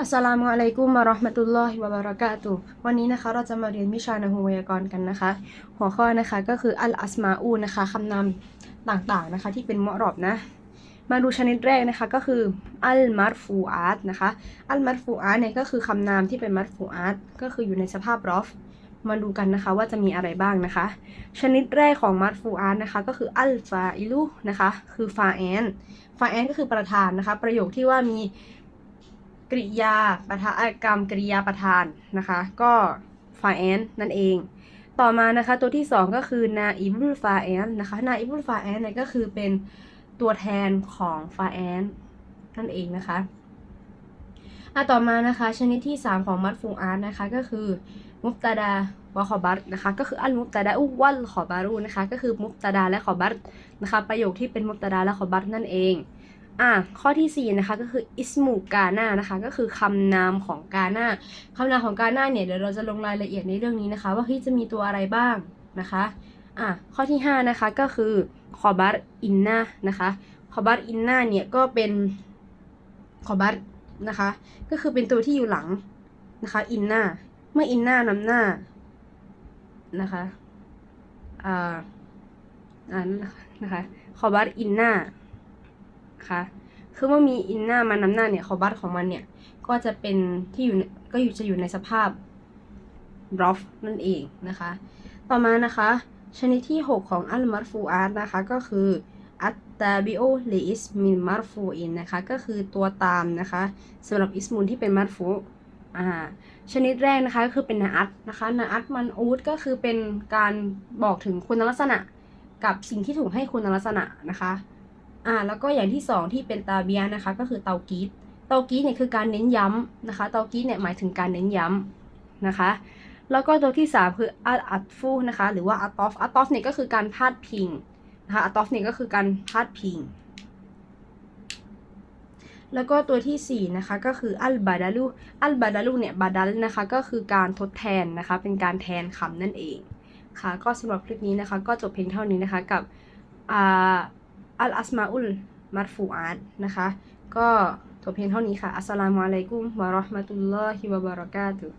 อัสสลามุอะลัยกุมมะราะห์มะตุลลอฮิวะบะเราะกาตุวันนี้นะคะเราจะมาเรียนวิชานะฮูไวยากรณ์กันนะคะ หัวข้อนะคะก็คืออัลอัสมาอูนะคะคำนามต่างๆนะคะ ที่เป็นมุอรอบนะ มาดูชนิดแรกนะคะก็คืออัลมัรฟูอาตนะคะ อัลมัรฟูอาตเนี่ยก็คือคำนามที่เป็นมัรฟูอาตก็คืออยู่ในสภาพรอฟมาดูกันนะคะว่าจะมีอะไรบ้างนะคะ ชนิดแรกของมัรฟูอาตนะคะก็คืออัลฟาอิลุนะคะ คือฟาแอนฟาแอนก็คือประธานนะคะ ประโยคที่ว่ามี กริยาประธากรรมกริยาประธานนะคะ ก็ฟาแอนนั่นเอง ต่อมานะคะตัวที่สองก็คือนาอิบุลฟาแอนนะคะนาอิบุลฟาแอนเนี่ยก็คือเป็นตัวแทนของฟาแอนนั่นเองนะคะอะต่อมานะคะชนิดที่ 3 ของมัดฟูอาร์นะคะก็คือมุบตาดาวะขอบัตนะคะก็คืออัลมุบตาดาอุวัลขอบารูนะคะก็คือมุบตาดาและขอบัตนะคะประโยคที่เป็นมุบตาดาและขอบัตนั่นเอง อะข้อที่ 4 นะคะก็คืออิสมูกาหน้านะคะก็คือคำนามของกาหน้าคำนามของกาหน้าเนี่ยเดี๋ยวเราจะลงรายละเอียดในเรื่องนี้นะคะ ว่าเฮ้ยจะมีตัวอะไรบ้างนะคะอะข้อที่ 5 นะคะก็คือคอบัตอินนานะคะคอบัตอินนาเนี่ยก็เป็นคอบัตนะคะก็คือเป็นตัวที่อยู่หลังนะคะอินนาเมื่ออินนานำหน้านะคะอ่าอ่านั่นะคะนะคะคอบัตอินนา นะคะคือเมื่อมีอินหน้ามานำหน้าเนี่ยคอบัตของมันเนี่ย ก็จะเป็นที่อยู่ก็อยู่จะอยู่ในสภาพรอฟนั่นเองนะคะ ต่อมานะคะ ชนิดที่ 6 ของอัลมัรฟูอาร์ตนะคะ ก็คืออัตตาบิโอลิอิสมินมัรฟูอินนะคะ ก็คือตัวตามนะคะสำหรับอิสมุนที่เป็นมัรฟูอ่าชนิดแรกนะคะก็คือเป็นนาอัตนะคะนาอัตมันอูดก็คือเป็นการบอกถึงคุณลักษณะ กับสิ่งที่ถูกให้คุณลักษณะนะคะ อ่าแล้วก็อย่างที่สองที่เป็นตาเบียนะคะ ก็คือเตากีดเตากีดเนี่ยคือการเน้นย้ำนะคะ เตากีดเนี่ยหมายถึงการเน้นย้ำนะคะ แล้วก็ตัวที่สามคืออัลอัตฟูนะคะ หรือว่าอัตอฟอัตอฟเนี่ยก็คือการพาดพิงนะคะอัตอฟเนี่ยก็คือการพาดพิง แล้วก็ตัวที่สี่นะคะก็คืออัลบาดาลูอัลบาดาลูเนี่ยบาดัลนะคะก็คือการทดแทนนะคะ เป็นการแทนคำนั่นเองค่ะ ก็สำหรับคลิปนี้นะคะ ก็จบเพียงเท่านี้นะคะกับอ่า อัลอัสมาอุลมัรฟูอานนะคะ ก็จบเพียงเท่านี้ค่ะ อัสสลามุอะลัยกุมวะเราะห์มะตุลลอฮิวะบะเราะกาตุฮ์